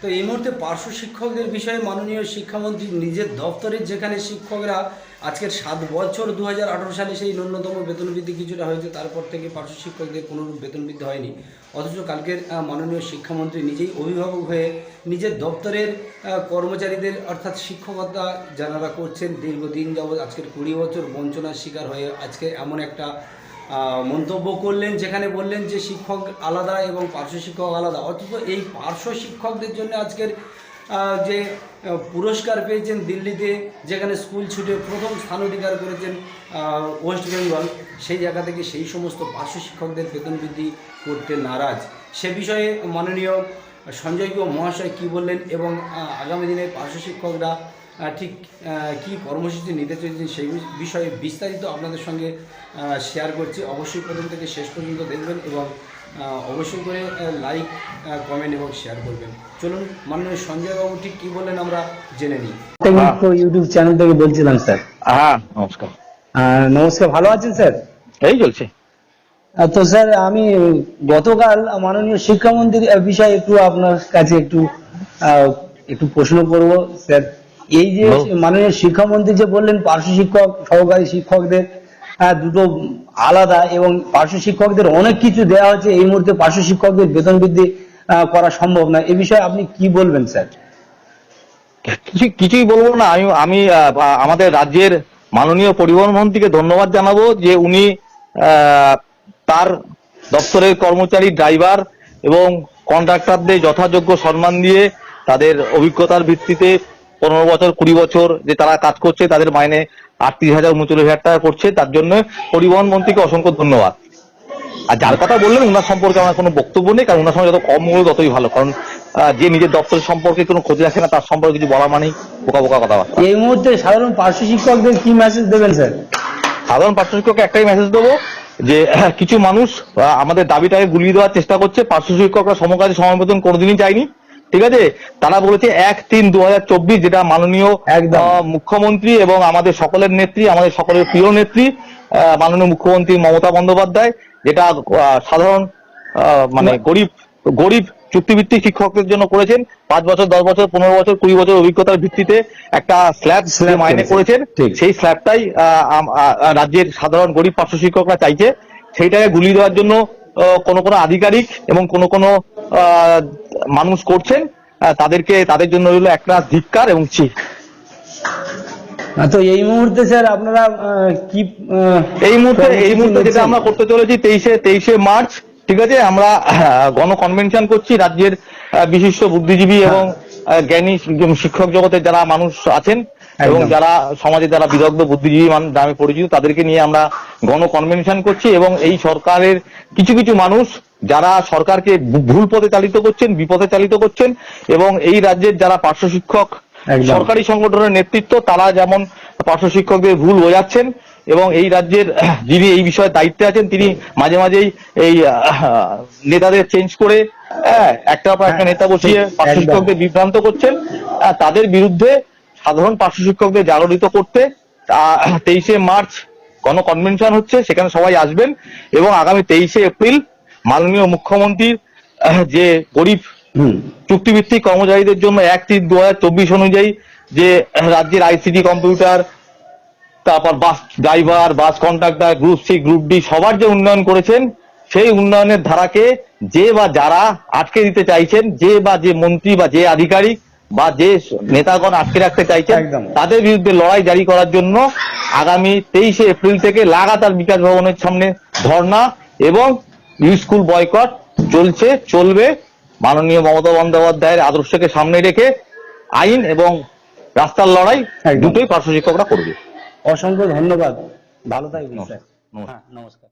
তো এই মুহূর্তে পার্শ্ব শিক্ষকদের বিষয়ে মাননীয় শিক্ষামন্ত্রী নিজের দপ্তরের যেখানে শিক্ষকরা আজকের সাত বছর দু হাজার আঠেরো সালে সেই ন্যূনতম বেতন বৃদ্ধি কিছুটা হয়েছে, তারপর থেকে পার্শ্ব শিক্ষকদের কোনোরূপ বেতন বৃদ্ধি হয়নি। অথচ কালকের মাননীয় শিক্ষামন্ত্রী নিজেই অভিভাবক হয়ে নিজের দপ্তরের কর্মচারীদের, অর্থাৎ শিক্ষকতা যারা করছেন, দীর্ঘদিন যাবৎ আজকের কুড়ি বছর বঞ্চনার শিকার হয়ে আজকে এমন একটা মন্তব্য করলেন, যেখানে বললেন যে শিক্ষক আলাদা এবং পার্শ্ব শিক্ষক আলাদা। অথচ এই পার্শ্ব শিক্ষকদের জন্য আজকের যে পুরস্কার পেয়েছেন দিল্লিতে, যেখানে স্কুল ছুটে প্রথম স্থান অধিকার করেছেন ওয়েস্ট বেঙ্গল, সেই জায়গা থেকে সেই সমস্ত পার্শ্ব শিক্ষকদের বেতন বৃদ্ধি করতে নারাজ। সে বিষয়ে মাননীয় সঞ্জয় মহাশয় কী বললেন এবং আগামী দিনে পার্শ্ব শিক্ষকরা ঠিক কী কর্মসূচি নিতে চলেছেন সেই বিষয়ে বিস্তারিত আপনাদের সঙ্গে শেয়ার করছি। অবশ্যই প্রথম থেকে শেষ পর্যন্ত দেখবেন এবং অবশ্যই করে লাইক কমেন্ট এবং শেয়ার করবেন। চলুন মাননীয় সঞ্জয় বাবু ঠিক কী বললেন আমরা জেনে নিই। ইউটিউব চ্যানেল থেকে বলছিলাম স্যার হ্যাঁ নমস্কার। নমস্কার ভালো আছেন স্যার এই চলছে। তো স্যার আমি গতকাল মাননীয় শিক্ষামন্ত্রীর বিষয়ে একটু আপনার কাছে একটু আহ, একটু প্রশ্ন করব স্যার এই যে। মাননীয় শিক্ষামন্ত্রী যে বললেন পার্শ্ব শিক্ষক সহকারী শিক্ষকদের দুটো আলাদা এবং পার্শ্ব শিক্ষকদের অনেক কিছু দেওয়া হচ্ছে এই মুহূর্তে পার্শ্ব শিক্ষকদের বেতন বৃদ্ধি করা সম্ভব না। এ বিষয়ে আপনি কি বলবেন স্যার? কিছু কিছুই বলব না। আমি আমি আমাদের রাজ্যের মাননীয় পরিবহন মন্ত্রীকে ধন্যবাদ জানাব যে উনি আহ, তার দপ্তরের কর্মচারী ড্রাইভার এবং কন্ট্রাক্টরদের যথাযোগ্য সম্মান দিয়ে তাদের অভিজ্ঞতার ভিত্তিতে পনেরো বছর কুড়ি বছর যে তারা কাজ করছে তাদের মাইনে আটত্রিশ হাজার উনচল্লিশ হাজার টাকা করছে তার জন্য পরিবহন মন্ত্রীকে অসংখ্য ধন্যবাদ। আর যার কথা বললেন ওনার সম্পর্কে আমার কোনো বক্তব্য নেই কারণ ওনার সঙ্গে যত কম বলবে ততই ভালো। কারণ যে নিজের দপ্তর সম্পর্কে কোনো খোঁজ রাখে না তার সম্পর্কে কিছু বলা মানেই বোকা বোকা কথাবার্তা। এই মুহূর্তে সাধারণ পার্শ্ব শিক্ষকদের কি মেসেজ দেবেন স্যার সাধারণ পার্শ্ব শিক্ষককে একটাই মেসেজ দেবো যে কিছু মানুষ আমাদের দাবিটাকে গুলিয়ে দেওয়ার চেষ্টা করছে। পার্শ্ব শিক্ষকরা সমকাজে সমাবেতন কোনোদিনই চায়নি ঠিক আছে? তারা বলেছে এক তিন দু যেটা মাননীয় মুখ্যমন্ত্রী এবং আমাদের সকলের নেত্রী আমাদের সকলের প্রিয় নেত্রী মাননীয় মুখ্যমন্ত্রী মমতা বন্দ্যোপাধ্যায় যেটা সাধারণ মানে গরিব গরিব চুক্তিভিত্তিক শিক্ষকদের জন্য করেছেন। পাঁচ বছর দশ বছর পনেরো বছর কুড়ি বছর অভিজ্ঞতার ভিত্তিতে একটা স্ল্যাব মাইনে করেছেন। ঠিক। সেই স্ল্যাবটাই আহ, রাজ্যের সাধারণ গরিব পার্শ্ব শিক্ষকরা চাইছে। সেইটাকে গুলিয়ে দেওয়ার জন্য কোনো কোনো আধিকারিক এবং কোনো কোনো মানুষ করছেন তাদেরকে তাদের জন্য হলো একটা ধিক্কার এবং চি তো এই মুহূর্তে স্যার আপনারা কি এই মুহূর্তে এই মুহূর্তে যেটা আমরা করতে চলেছি তেইশে তেইশে মার্চ ঠিক আছে? আমরা গণ কনভেনশন করছি রাজ্যের বিশিষ্ট বুদ্ধিজীবী এবং আহ, জ্ঞানী শিক্ষক জগতের যারা মানুষ আছেন এবং যারা সমাজে যারা বিদগ্ধ বুদ্ধিজীবী মানুষ নামে পরিচিত তাদেরকে নিয়ে আমরা গণ কনভেনশন করছি এবং এই সরকারের কিছু কিছু মানুষ যারা সরকারকে ভুল পথে চালিত করছেন বিপথে চালিত করছেন এবং এই রাজ্যের যারা পার্শ্ব শিক্ষক সরকারি সংগঠনের নেতৃত্ব তারা যেমন পার্শ্ব শিক্ষকদের ভুল বোঝাচ্ছেন এবং এই রাজ্যের যিনি এই বিষয়ে দায়িত্বে আছেন তিনি মাঝে মাঝেই এই নেতাদের চেঞ্জ করে হ্যাঁ, একটার পর একটা নেতা বসিয়ে পার্শ্ব শিক্ষকদের বিভ্রান্ত করছেন। তাদের বিরুদ্ধে সাধারণ পার্শ্ব শিক্ষকদের জাগরিত করতে তেইশে মার্চ গণ কনভেনশন হচ্ছে সেখানে সবাই আসবেন এবং আগামী তেইশে এপ্রিল মাননীয় মুখ্যমন্ত্রীর যে গরিব চুক্তিভিত্তিক কর্মচারীদের জন্য এক তিন দু হাজার চব্বিশ অনুযায়ী যে রাজ্যের আইসিটি কম্পিউটার তারপর bus driver bus contractor group C group D সবার যে উন্নয়ন করেছেন সেই উন্নয়নের ধারাকে যে বা যারা আটকে দিতে চাইছেন যে বা যে মন্ত্রী বা যে আধিকারিক বা যে নেতাগণ আটকে রাখতে চাইছেন তাদের বিরুদ্ধে লড়াই জারি করার জন্য আগামী তেইশে এপ্রিল থেকে লাগাতার বিকাশ ভবনের সামনে ধর্ণা এবং স্কুল বয়কট চলছে চলবে। মাননীয় মমতা বন্দ্যোপাধ্যায়ের আদর্শকে সামনে রেখে আইন এবং রাস্তার লড়াই। দুটোই পার্শ্ব শিক্ষকরা করবে। অসংখ্য ধন্যবাদ। ভালো থাকবেন নমস্কার। হ্যাঁ নমস্কার।